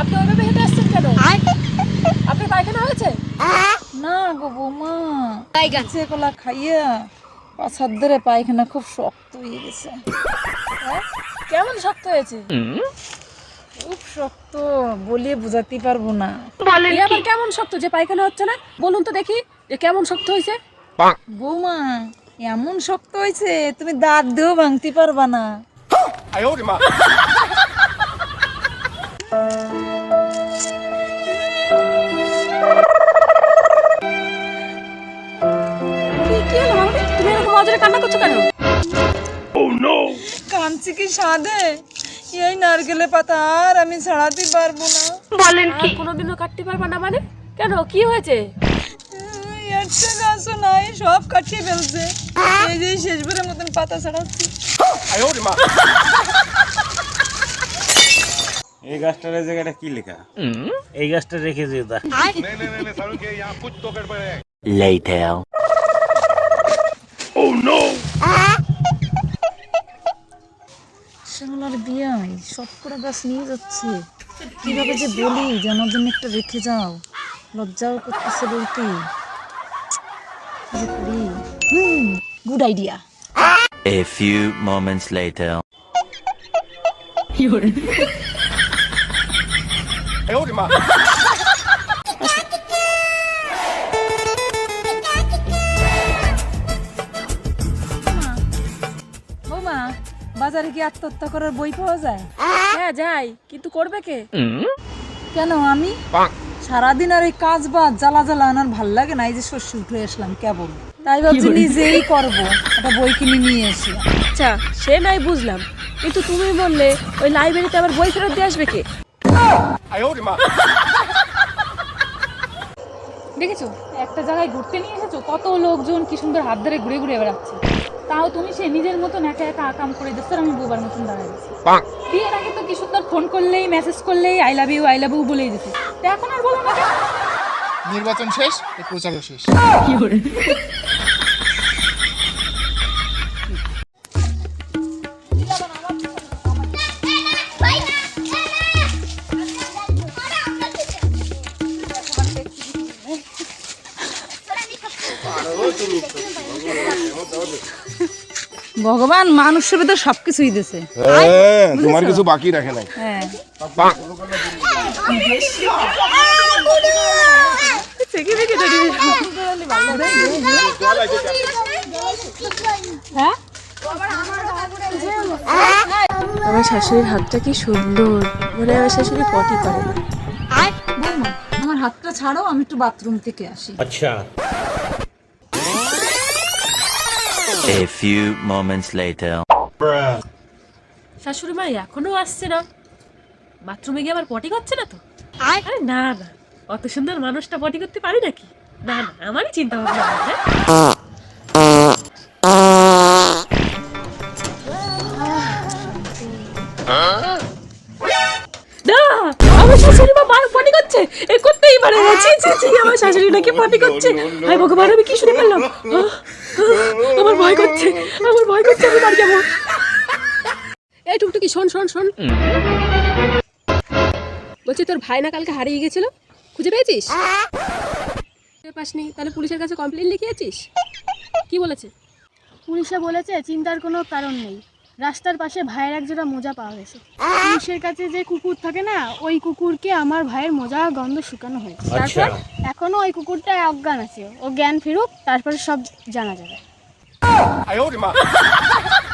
আপনি ওইভাবে হেঁটে আপনার পায়খানা হয়েছে? না গো বৌমা। খাইয়া ধরে পায়খানা খুব শক্ত হয়ে গেছে। হ্যাঁ? কেমন শক্ত হয়েছে? খুব শক্ত বলে বোঝাতে পারব না। কেমন শক্ত? যে পায়খানা হচ্ছে না? বলুন তো দেখি যে কেমন শক্ত হয়েছে? বৌমা এমন শক্ত হয়েছে তুমি দাঁত দিয়েও ভাঙতে পারবা না। অজরে কান্না করছ কেন? কাঁদছি কি সাদে এই নারকেলে পাতা আর আমি ছাড়াতে পারব না। আর কোনোদিনও কাটতে পারবা না মানে? কেন? কি হয়েছে? একটা গাছও নাই সব কাটিয়ে ফেলছে। এই যে শেষবারের মতন পাতা ছাড়াচ্ছি। এই গাছটার এই জায়গাটা কি লেখা? এই গাছটা রেখে দিও তা Later. শালার বিয়াই সব করে গাছ নিয়ে যাচ্ছে। কীভাবে যে বলি যে আমার জন্য একটা রেখে যাও। লজ্জাও করতেছে বলতে। হুম good idea A few moments later. বৌমা বাজারে কি আত্মহত্যা করার বই পাওয়া যায়? হ্যাঁ যাই। কিন্তু করবে কে? কেন আমি? সারাদিন আর এই কাজ বাজ জ্বালা জ্বালা আনার ভালো লাগে না এই যে শস্য উঠে আসলাম কেবল। তাই ভাবছি নিজেই করব একটা বই কিনে নিয়ে এসি। আচ্ছা সে নাই বুঝলাম। কিন্তু তুমি বললে ওই লাইব্রেরিতে আবার বই ফেরত দিয়ে আসবে কে? দেখেছ? একটা জায়গায় ঘুরতে নিয়ে এসেছ কত লোকজন কি সুন্দর হাত ধরে ঘুরে ঘুরে বেড়াচ্ছে। তাও তুমি সে নিজের মতন একা একা আকাম করে দিচ্ছ আমি বোবার মতন দাঁড়ায় গেছি বিয়ের আগে তো কি সুন্দর ফোন করলেই মেসেজ করলেই I love you I love you বলেই দিতে তো এখন আর বলো না নির্বাচন শেষ এই প্রচারও শেষ। ভগবান মানুষের ভিতর সবকিছুই দিছে। হ্যাঁ তোমার কিছু বাকি রাখে নাই। হ্যাঁ। হ্যাঁ? আমার শাশুড়ির হাতটা কি সুন্দর। মনে হয় আমার শাশুড়ি পটি করে। না আমার হাতটা ছাড়ো আমি একটু বাথরুম থেকে আসি। A few moments later. শাশুড়ি মা এখনও আসছে না। বাথরুমে গিয়ে আবার পটি করছে না তো? আরে না না। অত সুন্দর মানুষটা পটি করতে পারি নাকি? না না আমারই চিন্তা ভাবনা? না আমার শাশুড়ি নাকি পটি করছে। হায় ভগবান আমি কি শুনে আমার ভয় করছে আমার ভয় করছে আমি বাড়ি যাব। এই টুকটুকি শোন শোন শোন। বলছি তোর ভাই না কালকে হারিয়ে গেছিল? খুঁজে পেয়েছিস? পাসনি। তাহলে পুলিশের কাছে কমপ্লেন লিখিয়েছিস? কি বলেছে? পুলিশে বলেছে চিন্তার কোনো কারণ নেই। রাস্তার পাশে ভাইয়ের এক জোড়া মোজা পাওয়া গেছে। পুলিশের কাছে যে কুকুর থাকে না ওই কুকুরকে আমার ভাইয়ের মোজা গন্ধ শুকানো হয়েছে। তারপর এখনও ওই কুকুরটা অজ্ঞান আছে। ও জ্ঞান ফিরুক তারপরে সব জানা যাবে। 哎呦我的妈！